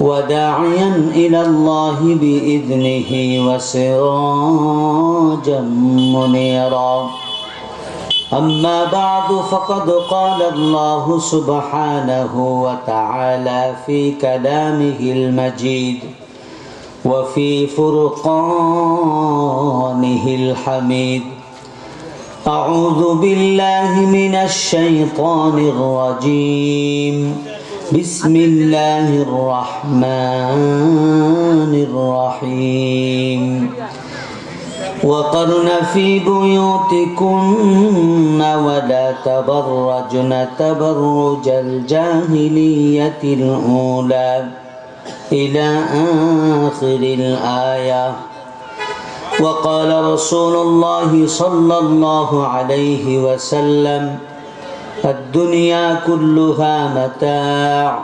وداعيا إلى الله بإذنه وسراجا منيرا. أما بعد فقد قال الله سبحانه وتعالى في كلامه المجيد وفي فرقانه الحميد أعوذ بالله من الشيطان الرجيم. بسم الله الرحمن الرحيم. وقرن في بيوتكن ولا تبرجن تبرج الجاهلية الأولى إلى آخر الآية. وقال رسول الله صلى الله عليه وسلم الدنيا كلها متاع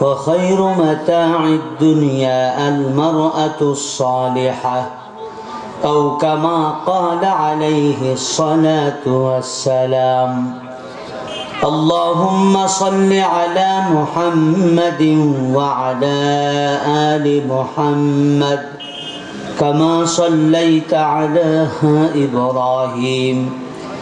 وخير متاع الدنيا المرأة الصالحة. أو كما قال عليه الصلاة والسلام اللهم صل على محمد وعلى آل محمد كما صليت على إبراهيم.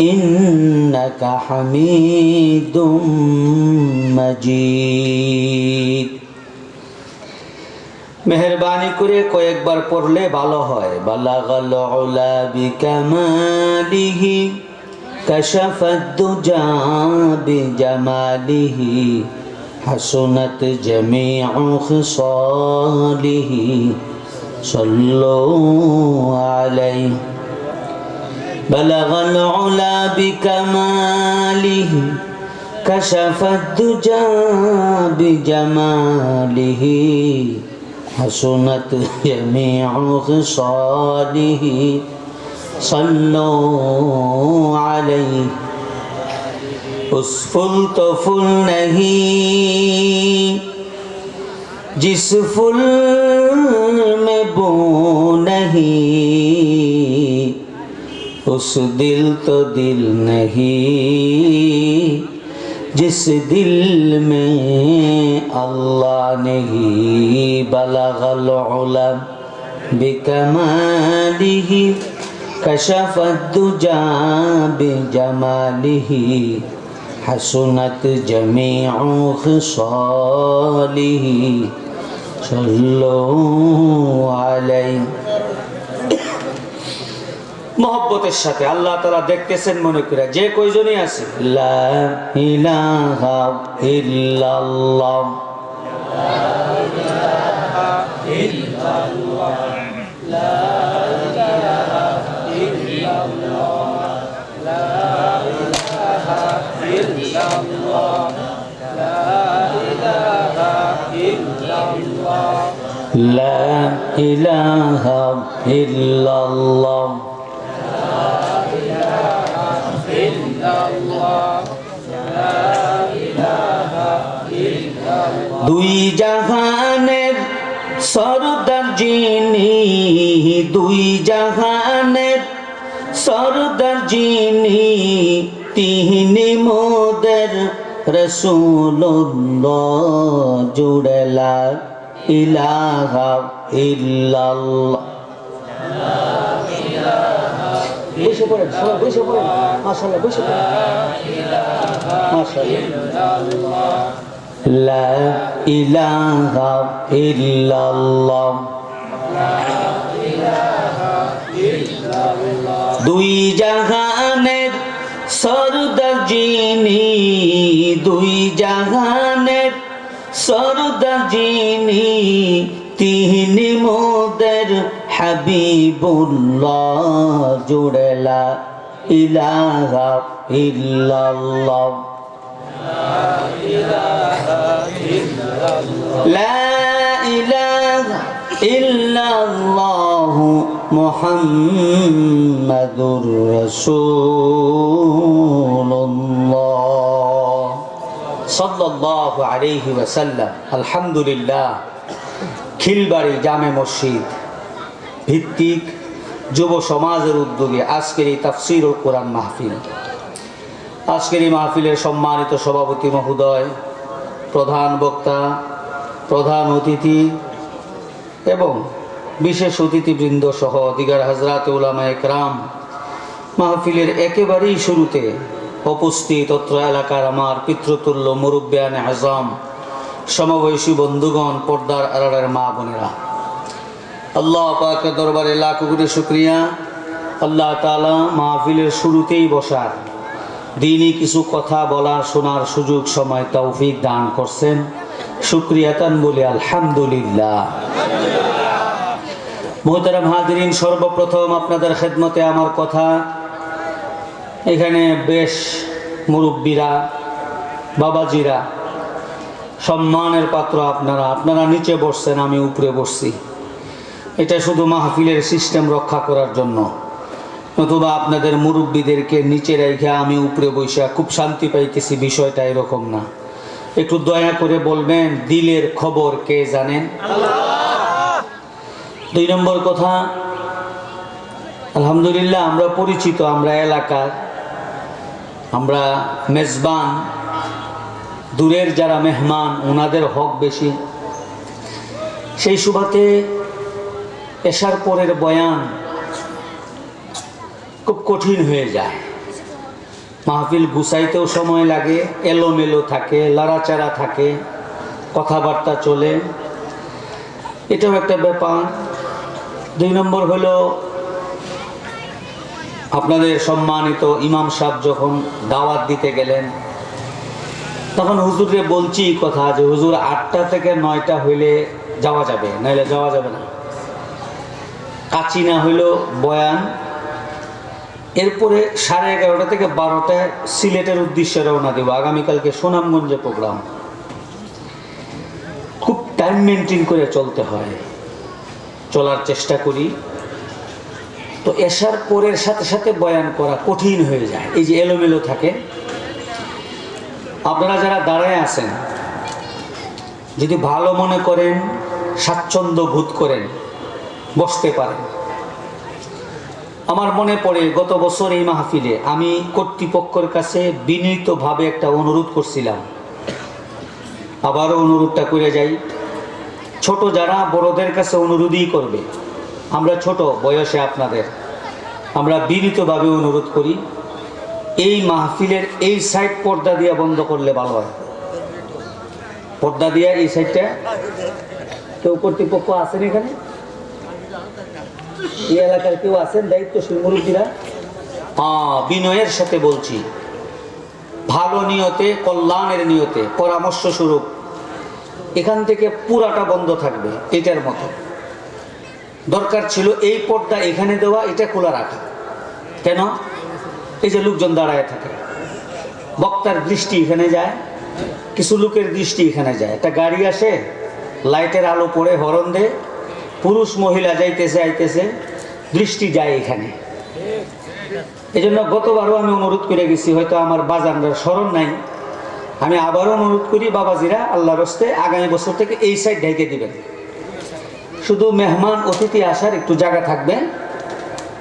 إنك حميد مجيد মেহরবানি করে কয়েকবার পড়লে ভালো হয় বালাগাল উলা বিকামালিহি কাশাফাদ দুজা বিজামালিহি হাসুনাত জামিউ খিসালিহি সাল্লু আলাইহি بلغ العلا بكماله كشف الدجى بجماله حسنت جميع خصاله صلوا عليه اس فلطف نہیں جس فل میں بو نہیں उस दिल तो दिल नहीं जिस दिल में अल्लाह नहीं बलगल बिकमालिही कशफ दुजा बेजमालिही हसनत जमी खसालिही सल्लो अलैहि মহব্বতের সাথে আল্লাহ তারা দেখতেছেন মনে করে। যে কয়জনই আছে? লা ইলাহা ইল্লাল্লাহ। দুই জাহানের সরদার যিনি দুই জাহানের সরদার যিনি তিনি মোদের রসুল্লাহ জুড়েলা ইলাহা ইল্লাল্লাহ। বসে পড়েন, সবাই বসে পড়েন। মাশাআল্লাহ, বসে পড়েন। দুই জাহানের সরদার যিনি, দুই জাহানের সরদার যিনি, তিনি মোদের হাবিবুল্লাহ জুড়েলা ইলাহা ইল্লাল্লাহ। লা ইলাহা ইল্লাল্লাহ মুহাম্মাদুর রাসূলুল্লাহ। সাল্লাল্লাহু আলাইহি আলহামদুলিল্লাহ, খিলবাড়ি জামে মসজিদ। ভিত্তিক যুব সমাজের উদ্যোগে আজকের এই তাফসির ও কোরআন মাহফিল। আজকের এই মাহফিলের সম্মানিত সভাপতি মহোদয়, প্রধান বক্তা, প্রধান অতিথি এবং বিশেষ অতিথিবৃন্দ সহ দিগার হাজরাত উলামা একরাম মাহফিলের একেবারেই শুরুতে উপস্থিত অত্র এলাকার আমার পিতৃতুল্য মুরব্বিয়ান আজম, সমবয়সী বন্ধুগণ, পর্দার আড়াড়ের মা বোনেরা। আল্লাহ পাকের দরবারে লাখ কোটি শুক্রিয়া। আল্লাহ তালা মাহফিলের শুরুতেই বসার। দিনই কিছু কথা বলার, শোনার সুযোগ, সময়, তৌফিক দান করছেন। শুক্রিয়াতান বলি আলহামদুলিল্লাহ। মোহতারাম হাজরিন, সর্বপ্রথম আপনাদের খেদমতে আমার কথা। এখানে বেশ মুরব্বীরা, বাবাজিরা, সম্মানের পাত্র আপনারা। আপনারা নিচে বসছেন, আমি উপরে বসছি। এটা শুধু মাহফিলের সিস্টেম রক্ষা করার জন্য। নতুবা আপনাদের মুরব্বীদেরকে নিচে রেখে আমি উপরে বসে খুব শান্তি পাইতেছি, বিষয়টা এরকম না। একটু দয়া করে বলবেন, দিলের খবর কে জানেন? দুই নম্বর কথা, আলহামদুলিল্লাহ আমরা পরিচিত, আমরা এলাকার, আমরা মেজবান, দূরের যারা মেহমান ওনাদের হক বেশি। সেই সুবাতে এসার পরের বয়ান খুব কঠিন হয়ে যায়। মাহফিল গুছাইতেও সময় লাগে, এলোমেলো থাকে, লাড়াচাড়া থাকে, কথাবার্তা চলে। এটাও একটা ব্যাপার। দুই নম্বর হলো, আপনাদের সম্মানিত ইমাম সাহেব যখন দাওয়াত দিতে গেলেন, তখন হুজুরে বলছি কথা যে, হুজুর আটটা থেকে নয়টা হইলে যাওয়া যাবে নাহলে যাওয়া যাবে না। কাচি না হইলেও বয়ান। এরপরে সাড়ে এগারোটা থেকে বারোটায় সিলেটের উদ্দেশ্যে রওনা দেবো। আগামীকালকে সুনামগঞ্জে প্রোগ্রাম। খুব টাইম মেনটেন করে চলতে হয়। চলার চেষ্টা করি। তো এসার পরের সাথে সাথে বয়ান করা কঠিন হয়ে যায়। এই যে এলোমেলো থাকে। আপনারা যারা দাঁড়ায় আছেন, যদি ভালো মনে করেন, স্বাচ্ছন্দ্য বোধ করেন বসতে পারে। আমার মনে পড়ে, গত বছর এই মাহফিলে আমি কর্তৃপক্ষের কাছে বিনীতভাবে একটা অনুরোধ করছিলাম। আবারও অনুরোধটা করে যাই। ছোট যারা, বড়দের কাছে অনুরোধই করবে। আমরা ছোট, বয়সে আপনাদের। আমরা বিনীতভাবে অনুরোধ করি, এই মাহফিলের এই সাইড পর্দা দিয়ে বন্ধ করলে ভালো হয়। পর্দা দিয়া এই সাইডটা? কেউ কর্তৃপক্ষ আছেন এখানে? এই এলাকার কেউ আছেন? দায়িত্বশীল মুরব্বীরা? হ্যাঁ বিনয়ের সাথে বলছি। ভালো নিয়তে, কল্যাণের নিয়তে, পরামর্শ স্বরূপ। এখান থেকে পুরাটা বন্ধ থাকবে, এটার মতো। দরকার ছিল এই পর্দা এখানে দেওয়া, এটা খোলা রাখা। কেন? এই যে লোকজন দাঁড়ায় থাকে। বক্তার দৃষ্টি এখানে যায়, কিছু লোকের দৃষ্টি এখানে যায়। একটা গাড়ি আসে, লাইটের আলো পড়ে হরন দে পুরুষ মহিলা যাইতেছে আইতেছে দৃষ্টি যায় এখানে। এই জন্য গতবারও আমি অনুরোধ করে গেছি হয়তো আমার বাজানটার স্মরণ নাই। আমি আবারও অনুরোধ করি বাবাজিরা আল্লাহ রস্তে আগামী বছর থেকে এই সাইড ঢেকে দিবেন। শুধু মেহমান অতিথি আসার একটু জায়গা থাকবে।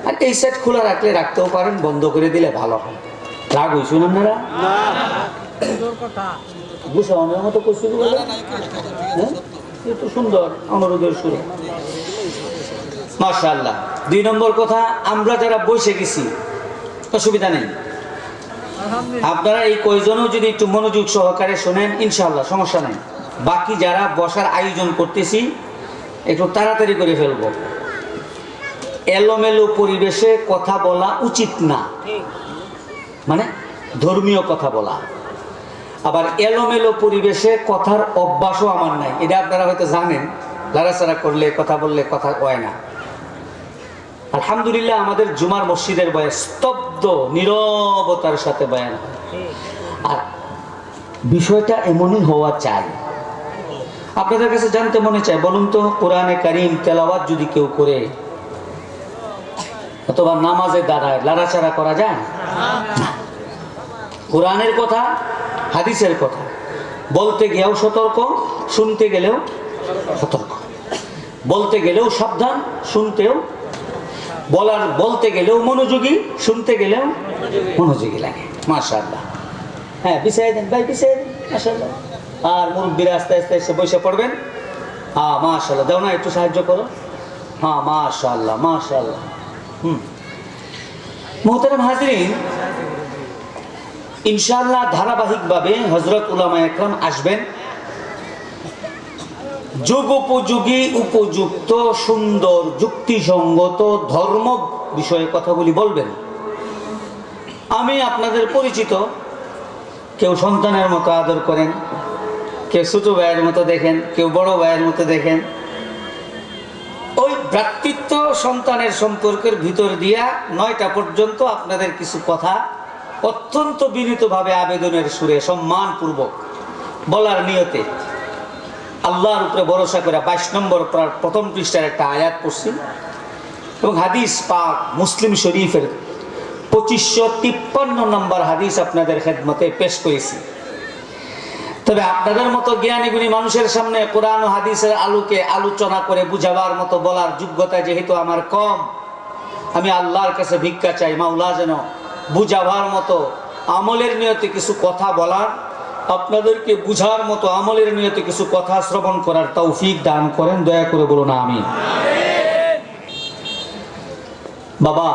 আর এই সাইড খোলা রাখলে রাখতেও পারেন বন্ধ করে দিলে ভালো হয়। রাগ হইছুন আপনারা? বুঝানোর মতো করছিল হ্যাঁ? সুন্দর অনুরোধের সুরে। মাশাআল্লাহ। দুই নম্বর কথা আমরা যারা বসে গেছি অসুবিধা নেই। আপনারা এই কয়জনও যদি একটু মনোযোগ সহকারে শোনেন ইনশাআল্লাহ সমস্যা নেই। বাকি যারা বসার আয়োজন করতেছি একটু তাড়াতাড়ি করে ফেলব। এলোমেলো পরিবেশে কথা বলা উচিত না। মানে ধর্মীয় কথা বলা। আবার এলোমেলো পরিবেশে কথার অভ্যাসও আমার নাই। এটা আপনারা হয়তো জানেন। লাড়াচাড়া করলে কথা বললে কথা হয় না। আলহামদুলিল্লাহ আমাদের জুমার মসজিদের বয়স স্তব্ধ নিরবতার সাথে বয়ান হয়। আর বিষয়টা এমনই হওয়া চাই। আপনাদের কাছে জানতে মনে চায় বলুন তো কোরআনে কারিম তেলাওয়াত যদি কেউ করে অথবা নামাজে দাঁড়ায় লাড়াচাড়া করা যায়? কোরআনের কথা হাদিসের কথা। বলতে গিয়েও সতর্ক, শুনতে গেলেও সতর্ক। বলতে গেলেও সাবধান, শুনতেও বলার, বলতে গেলেও মনোযোগী, শুনতে গেলেও মনোযোগী লাগে। মাশাআল্লাহ। হ্যাঁ বিছাই দেন, ভাই বিছাই দেন, মাশাআল্লাহ। আর মুরব্বীরা আস্তে আস্তে এসে বসে পড়বেন। হ্যাঁ মাশাআল্লাহ। দাও না, একটু সাহায্য করো। হ্যাঁ মাশাআল্লাহ মাশাআল্লাহ। হুম। মোহতারাম হাজরিন ইনশাআল্লাহ ধারাবাহিকভাবে হজরত উলামা একরাম আসবেন। যুগ উপযোগী উপযুক্ত, সুন্দর, যুক্তিসঙ্গত, ধর্ম বিষয়ে কথাগুলি বলবেন। আমি আপনাদের পরিচিত, কেউ সন্তানের মতো আদর করেন, কেউ ছোট ভাইয়ের মতো দেখেন, কেউ বড় ভাইয়ের মতো দেখেন। ওই ভ্রাতৃত্ব সন্তানের সম্পর্কের ভিতর দিয়া নয়টা পর্যন্ত আপনাদের কিছু কথা অত্যন্ত বিনীতভাবে আবেদনের সুরে সম্মানপূর্বক বলার নিয়তে আল্লাহর উপরে ভরসা করে বাইশ নম্বর প্রা- প্রথম পৃষ্ঠার একটা আয়াত পড়ছি। এবং হাদিস পাক মুসলিম শরীফের পঁচিশশো তিপ্পান্ন নম্বর হাদিস আপনাদের খেদমতে পেশ করেছি। তবে আপনাদের মতো জ্ঞানী গুণী মানুষের সামনে কোরআন হাদিসের আলোকে আলোচনা করে বুঝাবার মতো বলার যোগ্যতা যেহেতু আমার কম, আমি আল্লাহর কাছে ভিক্ষা চাই, মাওলা যেন বুঝাবার মতো, আমলের নিয়তে কিছু কথা বলার, আপনাদেরকে বুঝার মতো, আমলের নিয়তে কিছু কথা শ্রবণ করার তৌফিক দান করেন, দয়া করে বলুন আমি বাবা,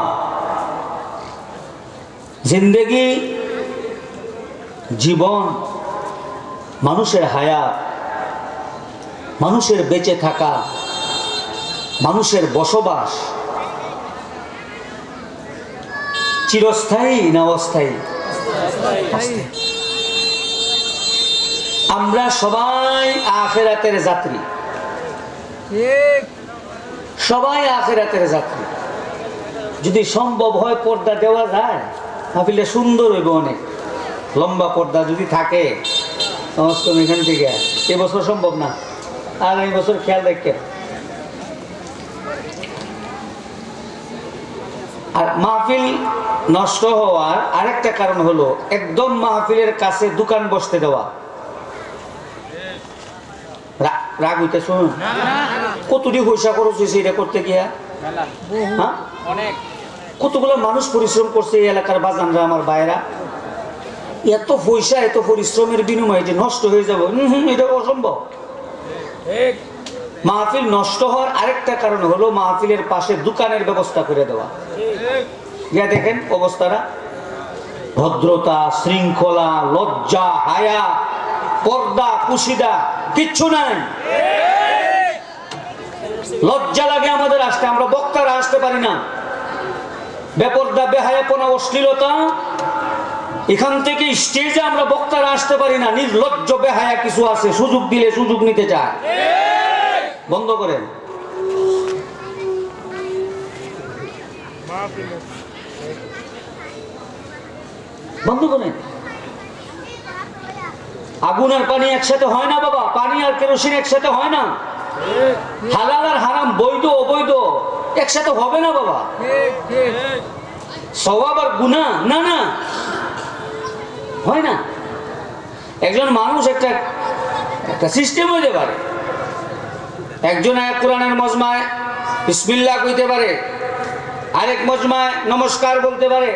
জিন্দেগি, জীবন, মানুষের হায়াত মানুষের বেঁচে থাকা, মানুষের বসবাস চিরস্থায়ী না অস্থায়ী? আমরা সবাই আখেরাতের যাত্রী। সবাই আখেরাতের যাত্রী। যদি সম্ভব হয় পর্দা দেওয়া যায় ভাবিলে সুন্দর হইব অনেক। লম্বা পর্দা যদি থাকে সমস্ত এখান থেকে এবছর সম্ভব না। আগামী বছর খেয়াল রাখেন। আর মাহফিল নষ্ট হওয়ার আরেকটা কারণ হলো একদম মাহফিলের কাছে দোকান বসতে দেওয়া। রাগ হইতে শুনুন কতটি পয়সা খরচ হয়েছে এটা করতে গিয়া? হ্যাঁ? কতগুলো মানুষ পরিশ্রম করছে এই এলাকার বাজানরা আমার বাইরা এত পয়সা এত পরিশ্রমের বিনিময়ে যে নষ্ট হয়ে যাবে হুম এটা অসম্ভব। মাহফিল নষ্ট হওয়ার আরেকটা কারণ হলো মাহফিলের পাশে দোকানের ব্যবস্থা করে দেওয়া। ইয়া দেখেন অবস্থাটা। ভদ্রতা, শৃঙ্খলা, লজ্জা, হায়া, পর্দা, কুশিদা, কিচ্ছু নাই। লজ্জা লাগে আমাদের আসতে, আমরা বক্তারা আসতে পারি না। বেপর্দা, বেহায়াপনা, অশ্লীলতা, এখান থেকে স্টেজে আমরা বক্তারা আসতে পারি না। নির্লজ্জ, বেহায়া কিছু আছে, সুযোগ দিলে সুযোগ নিতে চায়। বন্ধ করেন। বন্ধ আগুন আর পানি একসাথে হয় না বাবা পানি আর কেরোসিন একসাথে হয় না। হালাল আর হারাম বৈধ অবৈধ একসাথে হবে না বাবা। স্বভাব আর গুণা না না। হয় না। একজন মানুষ একটা একটা সিস্টেম হইতে পারে। একজন এক কোরআনের মজমায় বিসমিল্লাহ কইতে পারে। আরেক মজমায় নমস্কার বলতে পারে।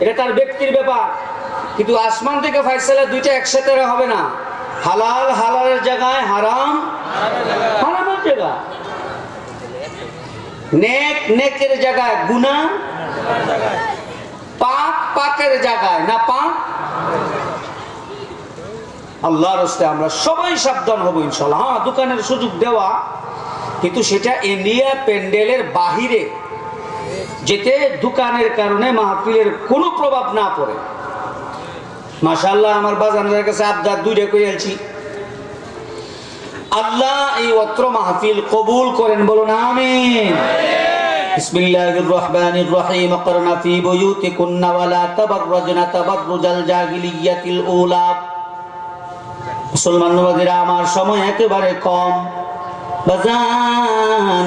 এটা তার ব্যক্তির ব্যাপার। কিন্তু আসমান থেকে ফাইসালা দুইটা একসাথে হবে না। হালাল হালালের জায়গায় হারাম, হারামের জায়গা নেক নেকের জায়গায় গুনাহ পাক পাকের জায়গায় না পাক আল্লাহর হস্তে আমরা সবাই সাবধান হব ইনশাল্লাহ হ্যাঁ দোকানের সুযোগ দেওয়া, কিন্তু সেটা ইন্ডিয়া প্যান্ডেলের বাহিরে যেতে দোকানের কারণে মাহফিলের কোনো প্রভাব না পড়ে মাশাল্লাহ আমার বাজানের কাছে আবদার দুইটা করে আছি আল্লাহ এই অত্র মাহফিল কবুল করেন বলুন আমিন بسم الله الرحمن الرحيم قرنا في بيوتكن ولا تبرجن تبرج الجاهلية الأولى মুসলমান নবীরা আমার সময় একেবারে কম বাজান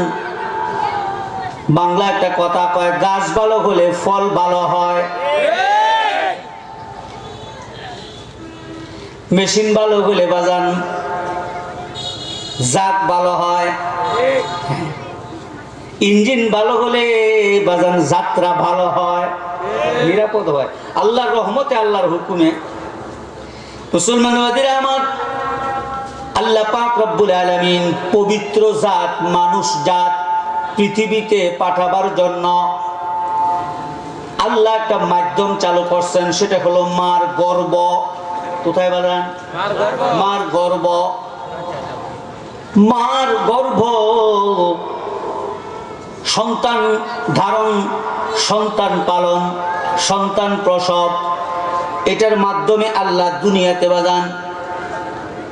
বাংলা একটা কথা কয়, গাছ ভালো হলে ফল ভালো হয়। মেশিন ভালো হলে বাজান জাত ভালো হয়। ইঞ্জিন ভালো হলে বাজান যাত্রা ভালো হয়। নিরাপদ হয়। আল্লাহর রহমতে, আল্লাহর হুকুমে। মুসলমান আমার, আল্লাহ পাক রব্বুল আলামিন পবিত্র জাত, মানুষ জাত পৃথিবীতে পাঠাবার জন্য আল্লাহ একটা মাধ্যম চালু করছেন সেটা হলো মার গর্ব। কোথায় বলেন? মার গর্ব। মার গর্ব। গর্ভ সন্তান ধারণ সন্তান পালন সন্তান প্রসব এটার মাধ্যমে আল্লাহ দুনিয়াতে বাজান।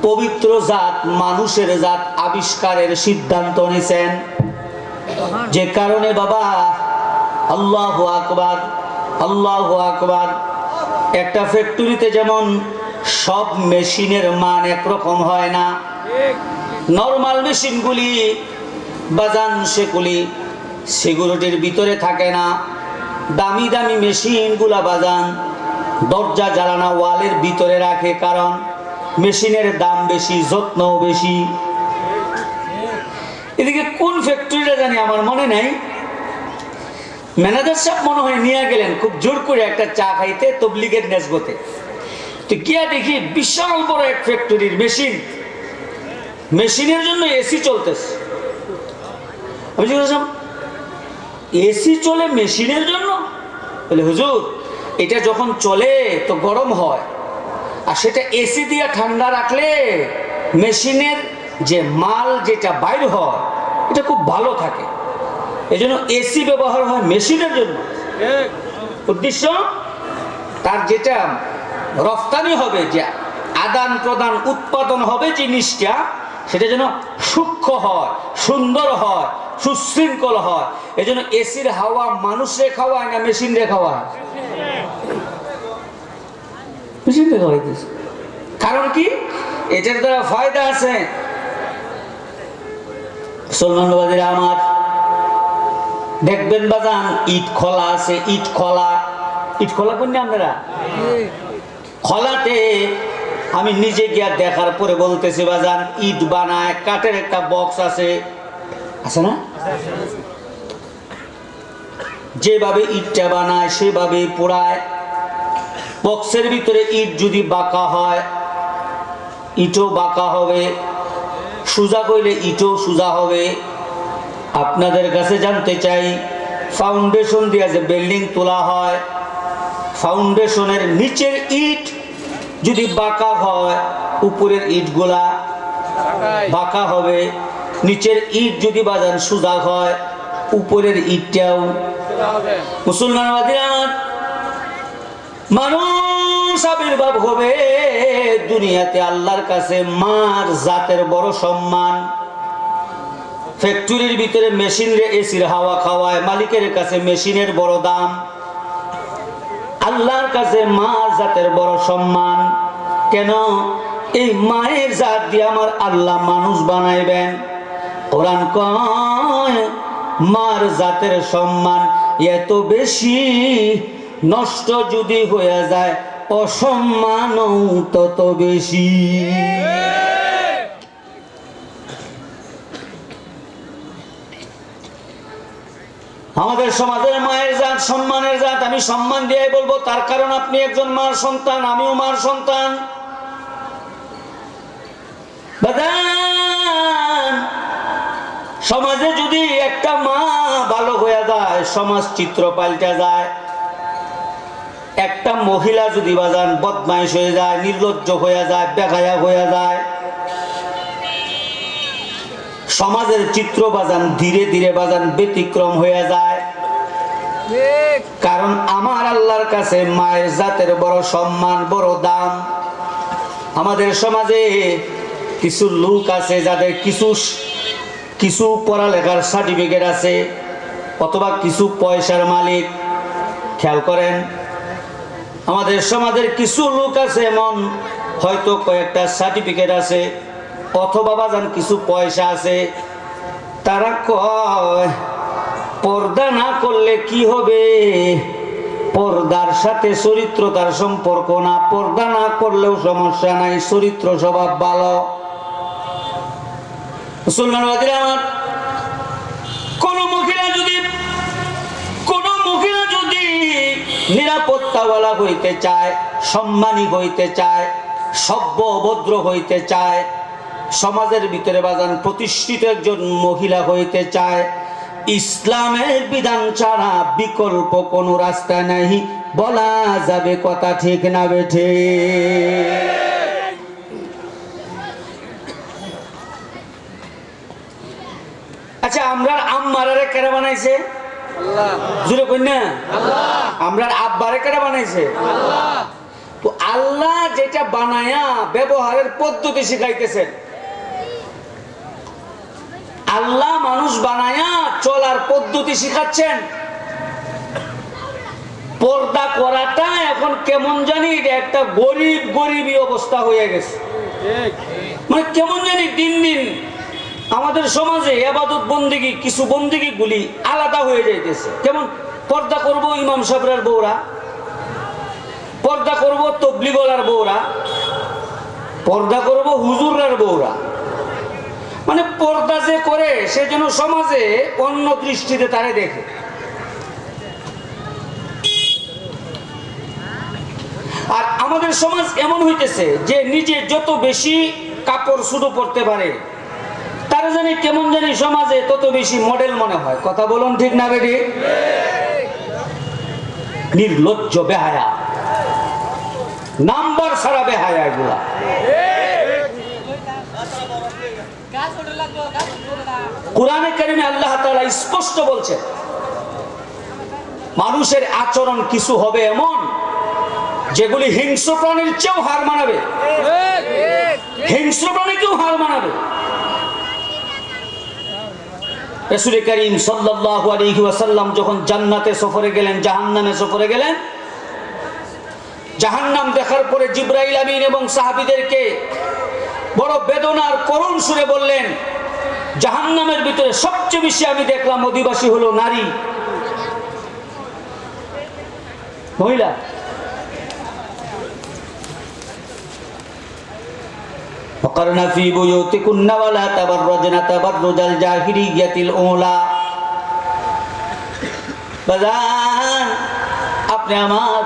পবিত্র জাত মানুষের জাত আবিষ্কারের সিদ্ধান্ত নিয়েছেন যে কারণে বাবা, আল্লাহ আকবার আল্লাহ আকবার, একটা ফ্যাক্টরিতে যেমন সব মেশিনের মান একরকম হয় না নর্মাল মেশিনগুলি, বাজান সেগুলি সিকিউরিটির ভিতরে থাকে না, দামি দামি মেশিনগুলা বাজান দরজা জ্বালানা ওয়ালের ভিতরে রাখে, কারণ মেশিনের দাম বেশি, যত্নও বেশি এদিকে কোন ফ্যাক্টরিটা জানি আমার মনে নাই। ম্যানেজার সাহেব মনে হয় নিয়ে গেলেন, খুব জোর করে একটা চা খাইতে, তবলিগের নেসবতে। তো গিয়া দেখি বিশাল বড় এক ফ্যাক্টরির মেশিন মেশিনের জন্য এসি চলতেছে। আমি জিজ্ঞাসা এসি চলে মেশিনের জন্য? বলে, হুজুর, এটা যখন চলে তো গরম হয়, আর সেটা এসি দিয়ে ঠান্ডা রাখলে মেশিনের যে মাল যেটা বাইর হয় এটা খুব ভালো থাকে। এই জন্য এসি ব্যবহার হয় মেশিনের জন্য। উদ্দেশ্য, তার যেটা রফতানি হবে, যে আদান প্রদান উৎপাদন হবে জিনিসটা, সেটা যেন সূক্ষ্ম হয়, সুন্দর হয়, সুশৃঙ্খল হয়। এই জন্য এসির হাওয়া মানুষে খাওয়ায় না মেশিন রে খাওয়ায় রে কারণ কি? এটার দ্বারা ফায়দা আছে। মুসলমানবাদীরা আমার। দেখবেন বাজান, ইট খোলা আছে, ইট খোলা। ইট খোলা কোন আপনারা? খোলাতে আমি নিজে গিয়া দেখার পরে বলতেছি, বাজান, ইট বানায়, কাঠের একটা বক্স আছে। আছে না? যেভাবে ইটটা বানায়, সেভাবে পোড়ায়। বক্সের ভিতরে ইট যদি বাঁকা হয়, ইটও বাঁকা হবে। সোজা করলে ইটও সোজা হবে। আপনাদের কাছে জানতে চাই ফাউন্ডেশন দিয়ে যে বিল্ডিং তোলা হয় ফাউন্ডেশনের নিচের ইট যদি বাঁকা হয়, উপরের ইটগুলা বাঁকা হবে, নিচের ইট যদি বাজান সোজা হয়, উপরের ইটটাও। মুসলমানবাদী আমার আবির্ভাব হবে, দুনিয়াতে আল্লাহর কাছে মার জাতের বড় সম্মান। ফ্যাক্টরির ভিতরে মেশিন রে এসির হাওয়া খাওয়ায়, মালিকের কাছে মেশিনের বড় দাম। আল্লাহর কাছে মা জাতের বড় সম্মান। কেন? এই মায়ের জাত দিয়ে আমার আল্লাহ মানুষ বানাইবেন। কোরআন কয়, মার জাতের সম্মান এত বেশি নষ্ট যদি হয়ে যায় অসম্মানও তত বেশি। আমাদের সমাজের মায়ের জাত, সম্মানের জাত, আমি সম্মান দিয়ে বলব, তার কারণ আপনি একজন মার সন্তান, আমিও মার সন্তান। সমাজে যদি একটা মা ভালো হয়ে যায়, সমাজ চিত্র পাল্টে যায়। একটা মহিলা যদি বাজান বদমাইশ হয়ে যায়, নির্লজ্জ হয়ে যায় বেগায়া হয়ে যায়, সমাজের চিত্র বাজান ধীরে ধীরে বাজান ব্যতিক্রম হয়ে যায়। কারণ আমার আল্লাহর কাছে মায়ের জাতের বড় সম্মান, বড় দাম। আমাদের সমাজে কিছু লোক আছে যাদের কিছু কিছু পড়ালেখার সার্টিফিকেট আছে, অথবা কিছু পয়সার মালিক। খেয়াল করেন আমাদের সমাজের কিছু লোক আছে এমন, হয়তো কয়েকটা সার্টিফিকেট আছে, অথবা বাজান কিছু পয়সা আছে, তারা কয়, পর্দা না করলে কি হবে? পর্দার সাথে চরিত্র তার সম্পর্ক না, পর্দা না করলেও সমস্যা নাই, চরিত্র স্বভাব ভালো। মুসলমান বাদিরা আমার কোন মহিলা যদি কোন মহিলা যদি নিরাপত্তাওয়ালা হইতে চায়, সম্মানী হইতে চায়, সভ্য অভদ্র হইতে চায়, সমাজের ভিতরে বাজান প্রতিষ্ঠিত একজন মহিলা হইতে চায়। ইসলামের বিধান ছাড়া বিকল্প কোনো রাস্তা নাই, বলা যাবে কথা ঠিক না বেঠে আচ্ছা আমরা আম্মারারে কেরা বানাইছে? জুড়ে আল্লাহ। আমরা আব্বারে কেরা বানাইছে? তো আল্লাহ যেটা বানায়া ব্যবহারের পদ্ধতি শিখাইতেছেন। আল্লাহ মানুষ বানায়া চলার পদ্ধতি শিখাচ্ছেন। পর্দা করাটা এখন কেমন জানি এটা একটা গরিব গরিবই অবস্থা হয়ে গেছে। মানে কেমন জানি দিন দিন আমাদের সমাজে এবাদত বন্দিগি, কিছু বন্দিগি গুলি আলাদা হয়ে যাইতেছে। যেমন, পর্দা করব ইমাম সাবরার বউরা, পর্দা করব তবলিগলার বউরা, পর্দা করব হুজুরার বউরা। মানে পর্দা যে করে, সে যেন সমাজে অন্য দৃষ্টিতে তারে দেখে। আর আমাদের সমাজ এমন হইতেছে যে নিজে যত বেশি কাপড় শুধু পরতে পারে জানি কেমন জানি সমাজে তত বেশি মডেল মনে হয়। কথা বলুন ঠিক না বেটি? নির্লজ্জ বেহায়া। নাম্বার সারা বেহায়া এগুলা। কোরআনে কারিমে আল্লাহ তাআলা স্পষ্ট বলছেন মানুষের আচরণ কিছু হবে এমন যেগুলি হিংস্র প্রাণীর চেয়েও হার মানাবে। হিংস্র প্রাণীকেও হার মানাবে। রসুল করিম সাল্লাল্লাহু আলাইহি ওয়াসাল্লাম যখন জান্নাতে সফরে গেলেন, জাহান্নামে সফরে গেলেন, জাহান্নাম দেখার পরে জিব্রাইল আমিন এবং সাহাবীদেরকে বড় বেদনার করুণ সুরে বললেন, জাহান্নামের ভিতরে সবচেয়ে বেশি আমি দেখলাম অধিবাসী হলো নারী। মহিলা وقرن في بيوتكن ولا تبرجن تبرج الجاهلية الأولى বাজান আপনি আমার